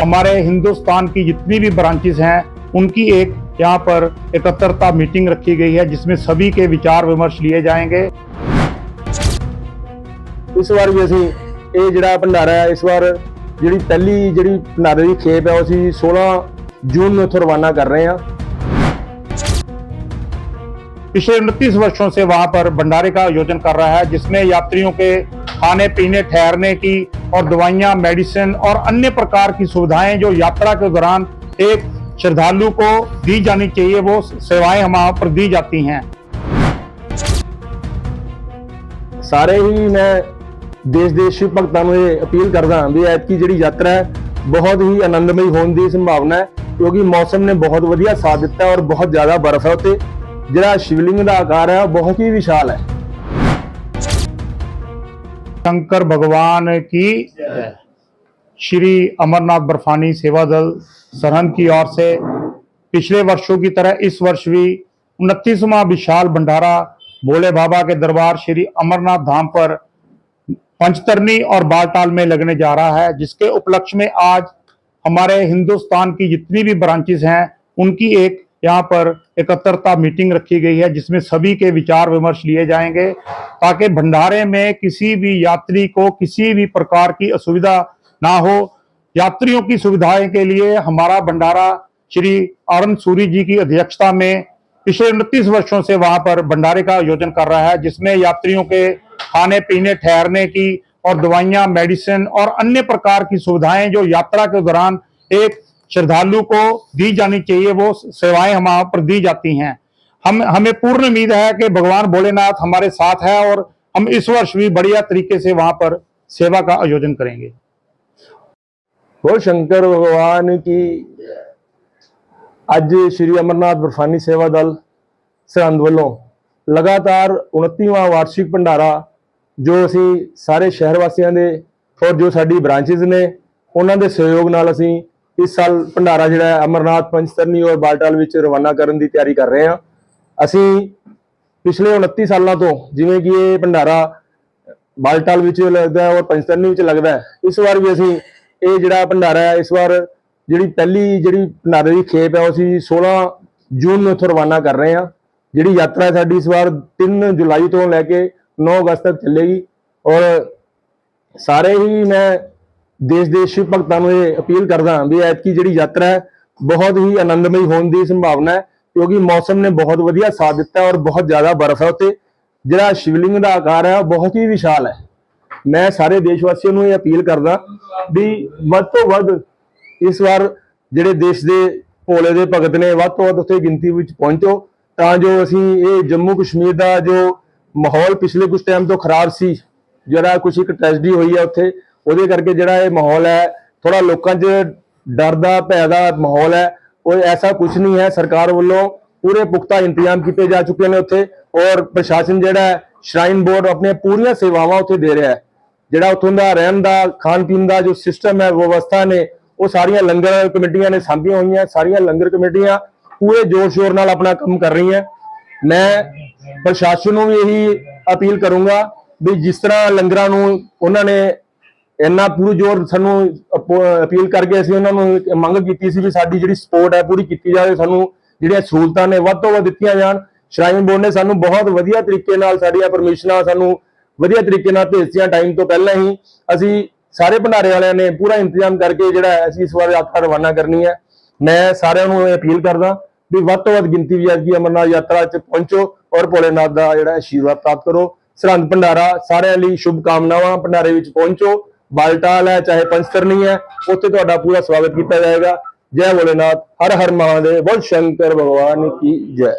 हमारे हिंदुस्तान की जितनी भी ब्रांचेस हैं उनकी एक यहाँ पर एकत्रता मीटिंग रखी गई है जिसमें सभी के विचार विमर्श लिए जाएंगे ਇਸ ਵਾਰ ਵੀ ਅਸੀਂ ਇਹ ਜਿਹੜਾ ਭੰਡਾਰਾ ਹੈ ਇਸ ਵਾਰ ਜਿਹੜੀ ਪਹਿਲੀ ਜਿਹੜੀ ਭੰਡਾਰੇ ਦੀ ਖੇਪ ਹੈ ਉਹ ਅਸੀਂ 16 ਜੂਨ ਨੂੰ ਇੱਥੋਂ ਰਵਾਨਾ ਕਰ ਰਹੇ ਹਾਂ पिछले उनतीस वर्षों से वहां पर भंडारे का आयोजन कर रहा है जिसमें यात्रियों के खाने पीने ठहरने की और दवाइयां मेडिसिन और अन्य प्रकार की सुविधाएं जो यात्रा के दौरान एक श्रद्धालु को दी जानी चाहिए वो सेवाएं वहां पर दी जाती हैं ਸਾਰੇ ਹੀ ਮੈਂ ਦੇਸ਼ ਦੇ ਸ਼ਿਵ ਭਗਤਾਂ ਨੂੰ ਇਹ ਅਪੀਲ ਕਰਦਾ ਹਾਂ ਵੀ ਐਤਕੀ ਜਿਹੜੀ ਯਾਤਰਾ ਹੈ ਬਹੁਤ ਹੀ ਆਨੰਦਮਈ ਹੋਣ ਦੀ ਸੰਭਾਵਨਾ ਹੈ ਕਿਉਂਕਿ ਮੌਸਮ ਨੇ ਬਹੁਤ ਵਧੀਆ ਸਾਥ ਦਿੱਤਾ ਹੈ ਔਰ ਬਹੁਤ ਜ਼ਿਆਦਾ ਬਰਫ਼ ਹੈ ਉੱਤੇ ਜਿਹੜਾ ਸ਼ਿਵਲਿੰਗ ਦਾ ਆਕਾਰ ਹੈ ਉਹ ਬਹੁਤ ਹੀ ਵਿਸ਼ਾਲ ਹੈ शंकर भगवान की श्री अमरनाथ बर्फानी सेवा दल सरहंद की ओर से पिछले वर्षों की तरह इस वर्ष भी उनतीसवां विशाल भंडारा भोले बाबा के दरबार श्री अमरनाथ धाम पर पंचतरनी और बालटाल में लगने जा रहा है, जिसके उपलक्ष्य में आज हमारे हिंदुस्तान की जितनी भी ब्रांचेस हैं, उनकी एक यहाँ पर एकत्रता मीटिंग रखी गई है, जिसमें सभी के विचार विमर्श लिए जाएँगे, ताकि भंडारे में किसी भी यात्री को किसी भी प्रकार की असुविधा ना हो। यात्रियों की सुविधाएँ के लिए हमारा भंडारा श्री आनंद सूरी जी की अध्यक्षता में पिछले उनतीस वर्षों से वहाँ पर भंडारे का आयोजन कर रहा है, जिसमें यात्रियों के खाने, पीने, ठहरने की और दवाइयाँ, मेडिसिन और अन्य प्रकार की सुविधाएँ जो यात्रा के दौरान एक श्रद्धालु को दी जानी चाहिए वो सेवाएं वहां पर दी जाती हैं हम हमें पूर्ण उम्मीद है कि भगवान भोलेनाथ हमारे साथ है और हम इस वर्ष भी बढ़िया तरीके से वहां पर सेवा का आयोजन करेंगे ਹੋਰ ਸ਼ੰਕਰ ਭਗਵਾਨ ਕੀ ਅੱਜ ਸ਼੍ਰੀ ਅਮਰਨਾਥ ਬਰਫਾਨੀ ਸੇਵਾ ਦਲ ਸਰਹੰਦ ਵੱਲੋਂ ਲਗਾਤਾਰ 29ਵਾਂ ਵਾਰਸ਼ਿਕ ਭੰਡਾਰਾ ਜੋ ਅਸੀਂ ਸਾਰੇ ਸ਼ਹਿਰ ਵਾਸੀਆਂ ਦੇ ਔਰ ਜੋ ਸਾਡੀ ਬ੍ਰਾਂਚੇਸ ਨੇ ਉਹਨਾਂ ਦੇ ਸਹਿਯੋਗ ਨਾਲ ਅਸੀਂ ਇਸ ਸਾਲ ਭੰਡਾਰਾ ਜਿਹੜਾ ਹੈ, ਅਮਰਨਾਥ ਪੰਚਤਰਨੀ ਔਰ ਬਾਲਟਾਲ ਵਿੱਚ ਰਵਾਨਾ ਕਰਨ ਦੀ ਤਿਆਰੀ ਕਰ ਰਹੇ ਹਾਂ। ਅਸੀਂ ਪਿਛਲੇ 29 ਸਾਲਾਂ ਤੋਂ ਜਿਵੇਂ ਕਿ ਇਹ ਭੰਡਾਰਾ ਬਾਲਟਾਲ ਵਿੱਚ ਲੱਗਦਾ ਹੈ ਔਰ ਪੰਚਤਰਨੀ ਵਿੱਚ ਲੱਗਦਾ ਹੈ, ਇਸ ਵਾਰ ਵੀ ਅਸੀਂ ਇਹ ਜਿਹੜਾ ਭੰਡਾਰਾ ਹੈ, ਇਸ ਵਾਰ ਜਿਹੜੀ ਪਹਿਲੀ ਜਿਹੜੀ ਭੰਡਾਰੇ ਦੀ ਖੇਪ ਹੈ, ਉਹ ਅਸੀਂ 16 ਜੂਨ ਨੂੰ ਇੱਥੋਂ ਰਵਾਨਾ ਕਰ ਰਹੇ ਹਾਂ। ਜਿਹੜੀ ਯਾਤਰਾ ਸਾਡੀ ਇਸ ਵਾਰ 3 ਜੁਲਾਈ ਤੋਂ ਲੈ ਕੇ 9 ਅਗਸਤ ਤੱਕ ਚੱਲੇਗੀ ਔਰ ਸਾਰੇ ਹੀ ਮੈਂ ਦੇਸ਼ ਦੇ ਸ਼ਿਵ ਭਗਤਾਂ ਨੂੰ ਇਹ ਅਪੀਲ ਕਰਦਾ ਹਾਂ ਵੀ ਐਤਕੀ ਜਿਹੜੀ ਯਾਤਰਾ ਹੈ, ਬਹੁਤ ਹੀ ਆਨੰਦਮਈ ਹੋਣ ਦੀ ਸੰਭਾਵਨਾ ਹੈ, ਕਿਉਂਕਿ ਮੌਸਮ ਨੇ ਬਹੁਤ ਵਧੀਆ ਸਾਥ ਦਿੱਤਾ ਔਰ ਬਹੁਤ ਜ਼ਿਆਦਾ ਬਰਫ਼ ਹੈ ਉੱਤੇ ਜਿਹੜਾ ਸ਼ਿਵਲਿੰਗ ਦਾ ਆਕਾਰ ਹੈ, ਉਹ ਬਹੁਤ ਹੀ ਵਿਸ਼ਾਲ ਹੈ। ਮੈਂ ਸਾਰੇ ਦੇਸ਼ ਵਾਸੀਆਂ ਨੂੰ ਇਹ ਅਪੀਲ ਕਰਦਾ ਵੀ ਵੱਧ ਤੋਂ ਵੱਧ ਇਸ ਵਾਰ ਜਿਹੜੇ ਦੇਸ਼ ਦੇ ਭੋਲੇ ਦੇ ਭਗਤ ਨੇ, ਵੱਧ ਤੋਂ ਵੱਧ ਉੱਥੇ ਗਿਣਤੀ ਵਿੱਚ ਪਹੁੰਚੋ, ਤਾਂ ਜੋ ਅਸੀਂ ਇਹ ਜੰਮੂ ਕਸ਼ਮੀਰ ਦਾ ਜੋ ਮਾਹੌਲ ਪਿਛਲੇ ਕੁਝ ਟਾਈਮ ਤੋਂ ਖਰਾਬ ਸੀ, ਜਿਹੜਾ ਕੁਝ ਇੱਕ ਟ੍ਰੈਜਡੀ ਹੋਈ ਹੈ ਉੱਥੇ ਉਹਦੇ ਕਰਕੇ ਜਿਹੜਾ ਇਹ ਮਾਹੌਲ ਹੈ ਥੋੜਾ ਲੋਕਾਂ 'ਚ ਡਰ ਦਾ, ਭੈ ਦਾ ਮਾਹੌਲ ਹੈ। ਉਹ ਐਸਾ ਕੁਝ ਨਹੀਂ ਹੈ, ਸਰਕਾਰ ਵੱਲੋਂ ਪੂਰੇ ਪੁਖਤਾ ਇੰਤਜ਼ਾਮ ਕੀਤੇ ਜਾ ਚੁੱਕੇ ਨੇ ਉੱਥੇ ਔਰ ਪ੍ਰਸ਼ਾਸਨ ਜਿਹੜਾ ਸ਼ਰਾਈਨ ਬੋਰਡ ਆਪਣੇ ਪੂਰੀਆਂ ਸੇਵਾਵਾਂ ਉੱਥੇ ਦੇ ਰਿਹਾ ਹੈ। ਜਿਹੜਾ ਉੱਥੋਂ ਦਾ ਰਹਿਣ ਦਾ, ਖਾਣ ਪੀਣ ਦਾ ਜੋ ਸਿਸਟਮ ਹੈ, ਵਿਵਸਥਾ ਨੇ, ਉਹ ਸਾਰੀਆਂ ਲੰਗਰ ਕਮੇਟੀਆਂ ਨੇ ਸਾਂਭੀਆਂ ਹੋਈਆਂ, ਸਾਰੀਆਂ ਲੰਗਰ ਕਮੇਟੀਆਂ ਪੂਰੇ ਜੋਰ ਸ਼ੋਰ ਨਾਲ ਆਪਣਾ ਕੰਮ ਕਰ ਰਹੀਆਂ। ਮੈਂ ਪ੍ਰਸ਼ਾਸਨ ਨੂੰ ਵੀ ਇਹੀ ਅਪੀਲ ਕਰੂੰਗਾ ਵੀ ਜਿਸ ਤਰ੍ਹਾਂ ਲੰਗਰਾਂ ਨੂੰ ਉਹਨਾਂ ਨੇ ਇੰਨਾ ਪੂਰੀ ਜੋਰ ਸਾਨੂੰ ਅਪੀਲ ਕਰਕੇ ਅਸੀਂ ਉਹਨਾਂ ਨੂੰ ਮੰਗ ਕੀਤੀ ਸੀ ਵੀ ਸਾਡੀ ਜਿਹੜੀ ਸਪੋਰਟ ਹੈ ਪੂਰੀ ਕੀਤੀ ਜਾਵੇ, ਸਾਨੂੰ ਜਿਹੜੀਆਂ ਸਹੂਲਤਾਂ ਨੇ ਵੱਧ ਤੋਂ ਵੱਧ ਦਿੱਤੀਆਂ ਜਾਣ। ਸ਼ਰਾਈਨ ਬੋਰਡ ਨੇ ਸਾਨੂੰ ਬਹੁਤ ਵਧੀਆ ਤਰੀਕੇ ਨਾਲ ਸਾਡੀਆਂ ਪਰਮਿਸ਼ਨਾਂ ਸਾਨੂੰ ਵਧੀਆ ਤਰੀਕੇ ਨਾਲ ਭੇਜਤੀਆਂ ਟਾਈਮ ਤੋਂ ਪਹਿਲਾਂ ਹੀ। ਅਸੀਂ ਸਾਰੇ ਭੰਡਾਰੇ ਵਾਲਿਆਂ ਨੇ ਪੂਰਾ ਇੰਤਜ਼ਾਮ ਕਰਕੇ ਜਿਹੜਾ ਅਸੀਂ ਇਸ ਵਾਰ ਯਾਤਰਾ ਰਵਾਨਾ ਕਰਨੀ ਹੈ। ਮੈਂ ਸਾਰਿਆਂ ਨੂੰ ਇਹ ਅਪੀਲ ਕਰਦਾ ਵੀ ਵੱਧ ਤੋਂ ਵੱਧ ਗਿਣਤੀ ਵਿੱਚ ਅੱਜ ਅਮਰਨਾਥ ਯਾਤਰਾ 'ਚ ਪਹੁੰਚੋ ਔਰ ਭੋਲੇਨਾਥ ਦਾ ਜਿਹੜਾ ਆਸ਼ੀਰਵਾਦ ਪ੍ਰਾਪਤ ਕਰੋ। ਸਰਹੰਦ ਭੰਡਾਰਾ, ਸਾਰਿਆਂ ਲਈ ਸ਼ੁਭ ਕਾਮਨਾਵਾਂ ਭੰਡਾਰੇ ਵਿੱਚ ਪਹੁੰਚੋ। ਬਾਲਟਾਲ ਹੈ ਚਾਹੇ ਪੰਚਤਰਨੀ ਹੈ, ਉੱਥੇ ਤੁਹਾਡਾ ਪੂਰਾ ਸਵਾਗਤ ਕੀਤਾ ਜਾਏਗਾ। ਜੈ ਭੋਲੇਨਾਥ, ਹਰ ਹਰ ਮਹਾਦੇਵ, ਬੋਲ ਸ਼ੰਕਰ ਭਗਵਾਨ ਕੀ ਜੈ।